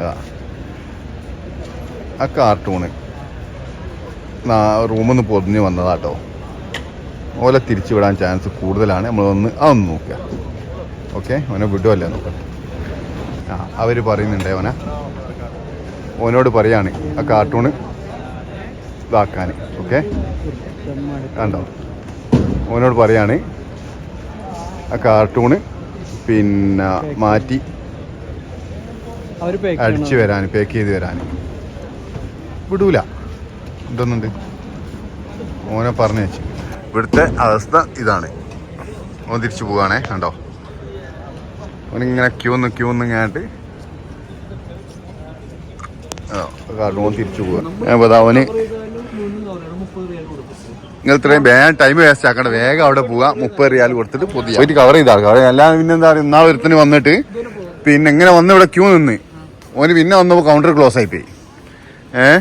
ആ. കാർട്ടൂണ് റൂമിൽ നിന്ന് പൊതിഞ്ഞ് വന്നതാട്ടോ. ഓലെ തിരിച്ചു വിടാൻ ചാൻസ് കൂടുതലാണ്. നമ്മളൊന്ന് അതൊന്ന് നോക്കുക. ഓക്കെ അവനെ വിടുമല്ലേ നോക്കാം ആ അവർ പറയുന്നുണ്ടേ അവനെ. ഓനോട് പറയാണ് ആ കാർട്ടൂണ് ഇതാക്കാൻ. ഓക്കെ കണ്ടോ? ഓനോട് പറയാണ് ആ കാർട്ടൂണ് പിന്നെ മാറ്റി അടിച്ചു. വരാൻ പേക്ക് ചെയ്ത് വരാൻ വിടൂല. ഇതൊന്നുണ്ട്. ഓനെ പറഞ്ഞു വെച്ചു. ഇവിടുത്തെ അവസ്ഥ ഇതാണ്. ഓൻ തിരിച്ചു പോവാണേ കണ്ടോ? ഓനിങ്ങനെ ക്യൂ ഒന്ന് ക്യൂ നിന്ന് ഇങ്ങനെ ഓൻ തിരിച്ചു പോവാ. അവന് നിങ്ങൾ ഇത്രയും വേഗം ടൈം വേസ്റ്റ് ആക്കണ്ട. വേഗം അവിടെ പോവാ. മുപ്പത് റിയാൽ കൊടുത്തിട്ട് പുതിയ. പോയിട്ട് കവർ ചെയ്താൽ കവർ അല്ലാതെ പിന്നെ എന്താ പറയുക ഇന്നാൾ ഒരുത്തിന് വന്നിട്ട് പിന്നെ എങ്ങനെ വന്ന് ഇവിടെ ക്യൂ നിന്ന്. ഓന് പിന്നെ വന്നപ്പോൾ കൗണ്ടർ ക്ലോസ് ആയിപ്പോയി പോയി. ഏഹ്